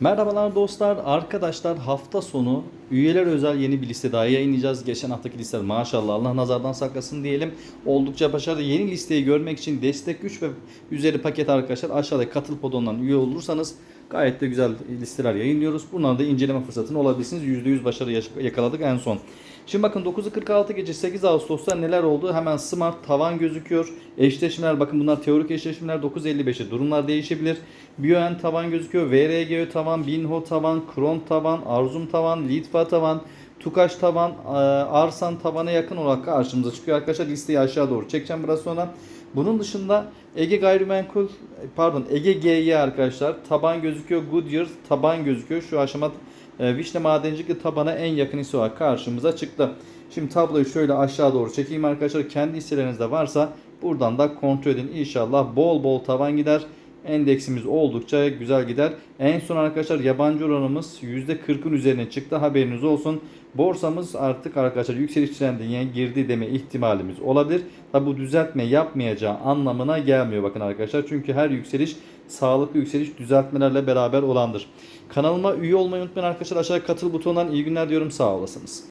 Merhabalar dostlar, arkadaşlar hafta sonu üyeler özel yeni bir liste daha yayınlayacağız. Geçen haftaki listeler maşallah Allah nazardan saklasın diyelim. Oldukça başarılı. Yeni listeyi görmek için destek 3 ve üzeri paket arkadaşlar aşağıdaki katıl podondan üye olursanız gayet de güzel listeler yayınlıyoruz. Bunları da inceleme fırsatını olabilirsiniz. %100 başarı yakaladık en son. Şimdi bakın 9.46 gece 8 Ağustos'ta neler oldu? Hemen Smart tavan gözüküyor. Eşleşmeler bakın bunlar teorik eşleşmeler 9.55'e durumlar değişebilir. BioN tavan gözüküyor. VRGÖ tavan, Binho tavan, Kron tavan, Arzum tavan, Litva tavan, Tukaş tavan, e, Arsan tavana yakın olarak karşımıza çıkıyor arkadaşlar. Listeyi aşağı doğru çekeceğim biraz sonra. Bunun dışında Ege Gayrimenkul pardon Ege GY arkadaşlar taban gözüküyor. Goodyear taban gözüküyor. Şu aşama e, Vişne Madencilikli tabana en yakın hisse olarak karşımıza çıktı. Şimdi tabloyu şöyle aşağı doğru çekeyim arkadaşlar. Kendi hisselerinizde varsa buradan da kontrol edin. İnşallah bol bol tavan gider. Endeksimiz oldukça güzel gider. En son arkadaşlar yabancı oranımız %40'ın üzerine çıktı. Haberiniz olsun. Borsamız artık arkadaşlar yükseliş trendine girdi deme ihtimalimiz olabilir. Tabi bu düzeltme yapmayacağı anlamına gelmiyor bakın arkadaşlar. Çünkü her yükseliş sağlıklı yükseliş düzeltmelerle beraber olandır. Kanalıma üye olmayı unutmayın arkadaşlar. Aşağıya katıl butonundan iyi günler diyorum. Sağ olasınız.